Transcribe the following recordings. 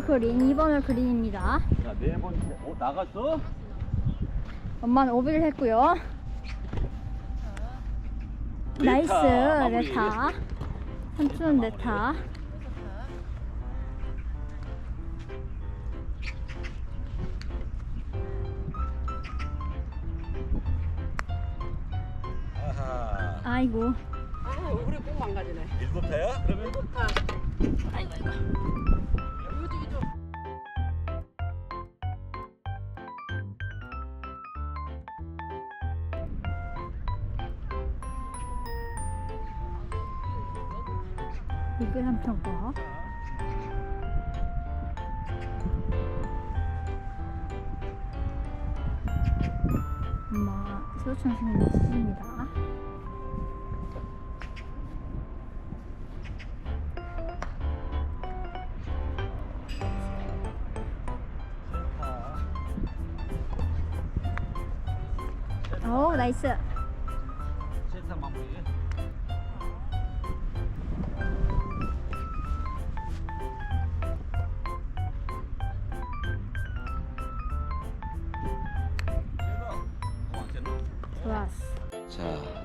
1번 홀 그린, 2번 홀 그린입니다. 자, 네 번째. 어, 나갔어? 엄마는 오비를 했고요. 나이스, 마무리. 네타. 삼촌은 네타. 아하. 아이고. 아, 우리 꼭 망가지네. 일곱 타야? 그러면 아, 아이고, 아이고. 이글 삼촌 거. 엄마, 소천 선생님 쓰십니다. 오, 나이스.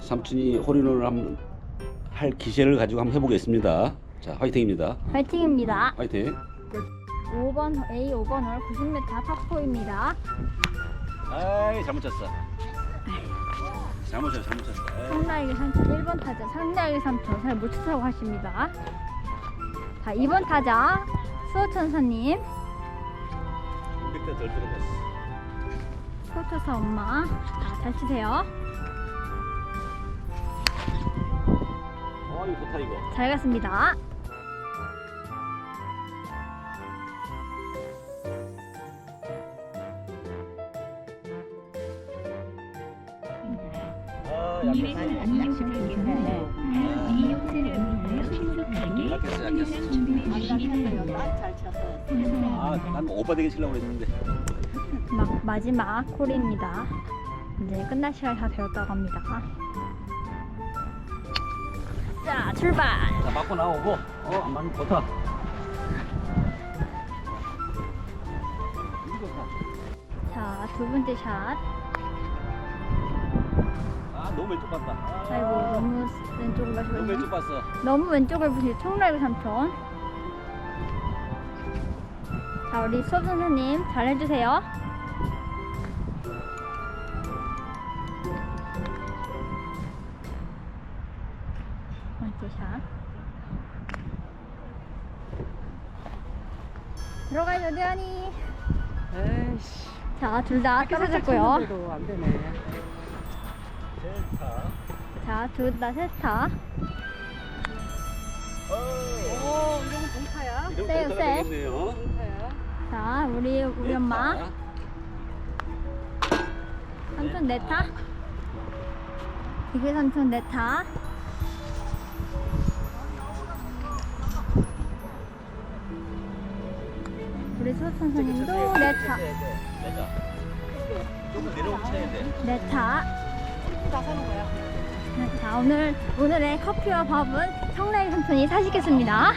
삼촌이 홀인원을 한번 할 기세를 가지고 한번 해보겠습니다. 자, 화이팅입니다. 화이팅입니다. 화이팅. 5번 A 5번 홀 90m 파포입니다. 아이, 잘못 쳤어. 잘못 쳤어, 잘못 쳤어. 아이. 상나에게 삼촌 1번 타자 상나에게 삼촌 잘못 쳤다고 하십니다. 자 2번 타자 수호천사님 600대 덜 들어갔어. 수호천사 엄마 자, 잘 치세요. 어, 이거 좋다, 이거. 잘 갔습니다. 아. 약했어, 약했어. 잘 쳤어. 아, 난 오버되게 치려고 했는데. 막 마지막 콜입니다. 이제 끝날 시간이 다 되었다고 합니다. 자 출발. 자, 맞고 나오고. 어, 안 맞는 좋다. 자 두 번째 샷. 아, 너무 왼쪽 봤다. 아, 아이고 너무 왼쪽으로 너무 가시거든요. 왼쪽 봤어. 너무 왼쪽을 보세요. 청라이브 삼촌. 자, 우리 수업 선생님 잘 해주세요. 샷. 들어가야죠, 대안이. 에이씨. 자, 둘 다 떨어졌고요. 안 되네. 셀타. 자, 둘 다 세타. 어. 오, 이러면 동타야? 이런 세요, 공타가 세. 되겠네요. 동타야? 자, 우리, 우리 엄마. 셀타. 삼촌 네타. 이게 삼촌 네타. 우리 수업 선생님도 서는 거야. 자, 오늘, 오늘의 커피와 밥은 성라이 삼촌이 사시겠습니다.